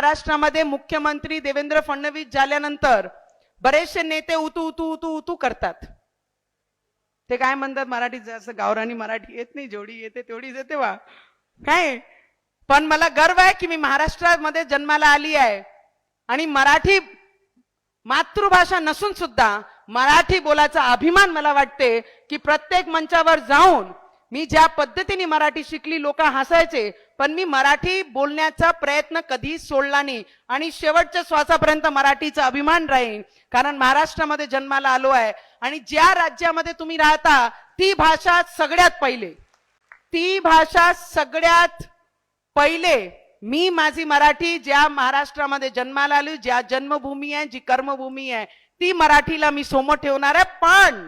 महाराष्ट्रामध्ये मुख्यमंत्री देवेंद्र फडणवीस झाल्यानंतर बरेचसे नेते उतू उतू उतू उतू करतात. ते काय म्हणतात मराठीत? जसं गावरानी मराठी येत नाही जेवढी येते तेवढीच येते वा. काय? पण मला गर्व आहे की मी महाराष्ट्रामध्ये जन्माला आली आहे. आणि मराठी मातृभाषा नसून सुद्धा मराठी बोलाचा अभिमान मला वाटते की प्रत्येक मंचावर जाऊन मी ज्या पद्धतीने मराठी शिकली लोक हसायचे पण मी मराठी बोलण्याचा प्रयत्न कधी सोडला नाही. आणि शेवटच्या श्वासापर्यंत मराठीचा अभिमान राहील कारण महाराष्ट्रामध्ये जन्माला आलो आहे. आणि ज्या राज्यामध्ये तुम्ही राहता ती भाषा सगळ्यात पहिले. ती भाषा सगळ्यात पहिले मी माझी मराठी ज्या महाराष्ट्रामध्ये जन्माला आली ज्या जन्मभूमी आहे जी कर्मभूमी आहे ती मराठीला मी समोर ठेवणार आहे. पण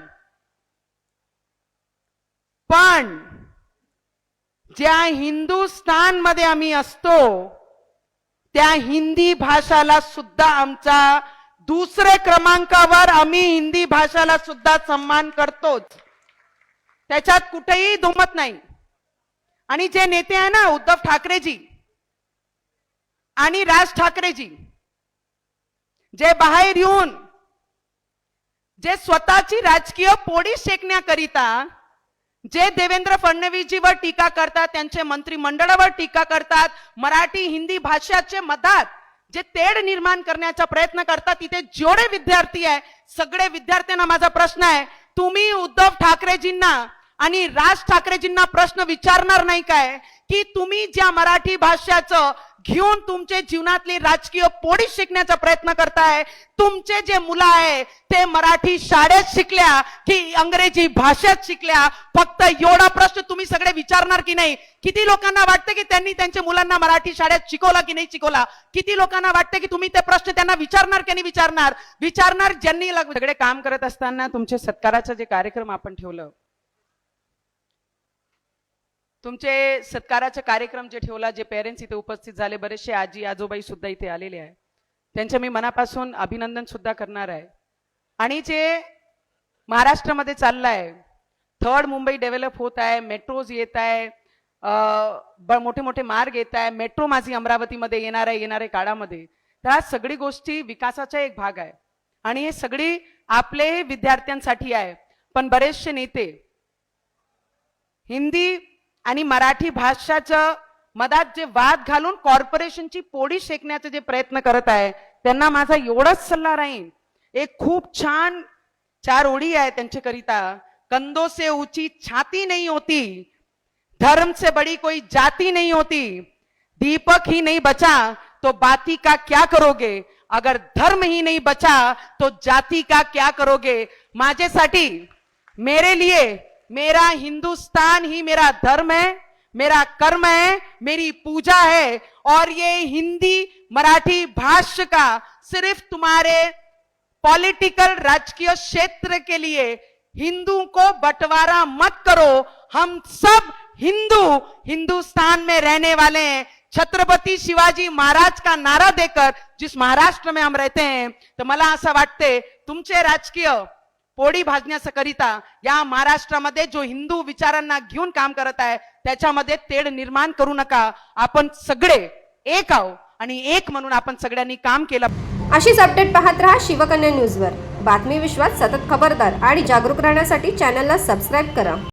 पण ज्या हिंदुस्थानमध्ये आम्ही असतो त्या हिंदी भाषाला सुद्धा आमचा दुसरे क्रमांकावर आम्ही हिंदी भाषाला सुद्धा सन्मान करतोच. त्याच्यात कुठेही धुमत नाही. आणि जे नेते आहे ना उद्धव ठाकरेजी आणि राज ठाकरेजी जे बाहेर येऊन जे स्वतःची राजकीय पोळी शेकण्याकरिता जे देवेंद्र फडणवीसजीवर टीका करतात त्यांचे मंत्रिमंडळावर टीका करतात मराठी हिंदी भाषाचे मधात जे तेढ निर्माण करण्याचा प्रयत्न करतात तिथे जेवढे विद्यार्थी आहे सगळे विद्यार्थ्यांना माझा प्रश्न आहे तुम्ही उद्धव ठाकरेजींना आणि राज ठाकरेजींना प्रश्न विचारणार नाही काय? की तुम्ही ज्या मराठी भाषाचं घेऊन तुमचे जीवनातली राजकीय पोळी शिकण्याचा प्रयत्न करताय तुमचे जे मुलं आहे ते मराठी शाळेत शिकल्या की इंग्रजी भाषेत शिकल्या फक्त एवढा प्रश्न तुम्ही सगळे विचारणार की नाही? किती लोकांना वाटतं की त्यांनी त्यांच्या मुलांना मराठी शाळेत शिकवला की नाही शिकवला? किती लोकांना वाटतं की तुम्ही ते प्रश्न त्यांना विचारणार की नाही विचारणार? विचारणार ज्यांनी सगळे काम करत असताना तुमचे सत्काराचं जे कार्यक्रम आपण ठेवलं तुमचे सत्काराचे कार्यक्रम जे ठेवला जे पेरेंट्स इथे उपस्थित झाले बरेचसे आजी आजोबाई सुद्धा इथे आलेले आहे त्यांच्या मी मनापासून अभिनंदन सुद्धा करणार आहे. आणि जे महाराष्ट्रामध्ये चाललंय थर्ड मुंबई डेव्हलप होत आहे मेट्रोज येत आहे मोठे मोठे मार्ग येत आहे मेट्रो माझी अमरावतीमध्ये येणार आहे येणाऱ्या काळामध्ये. त्या सगळी गोष्टी विकासाचा एक भाग आहे. आणि हे सगळी आपले विद्यार्थ्यांसाठी आहे. पण बरेचसे नेते हिंदी आणि मराठी भाषाचं मधात जे वाद घालून कॉर्पोरेशनची पोळी शेकण्याचे जे प्रयत्न करत आहे त्यांना माझा एवढाच सल्ला राहील एक खूप छान चार ओळी आहे त्यांच्याकरिता. कंदो से ऊंची छाती नहीं होती. धर्म से बड़ी कोई जाति नहीं होती. दीपक ही नहीं बचा तो बाती का क्या करोगे? अगर धर्म ही नहीं बचा तो जाति का क्या करोगे? माझ्यासाठी मेरे लिए मेरा हिंदुस्तान ही मेरा धर्म है, मेरा कर्म है, मेरी पूजा है, और ये हिंदी मराठी भाष्य का सिर्फ़ तुम्हारे पॉलिटिकल राजकीय क्षेत्र के लिए हिंदू को बंटवारा मत करो। हम सब हिंदू, हिंदुस्तान में रहने वाले हैं। छत्रपति शिवाजी महाराज का नारा देकर जिस महाराष्ट्र में हम रहते हैं तो मला असं वाटते, तुमचे राजकीय पोळी भाजण्याकरिता या महाराष्ट्रामध्ये जो हिंदू विचारांना घेऊन काम करत आहे त्याच्यामध्ये तेढ निर्माण करू नका. आपण सगळे एक आहो आणि एक म्हणून आपण सगळ्यांनी काम केलं. अशीच अपडेट पाहत राहा शिवकन्या न्यूजवर बातमी विश्वात सतत खबरदार आणि जागरूक राहण्यासाठी चॅनलला सबस्क्राईब करा.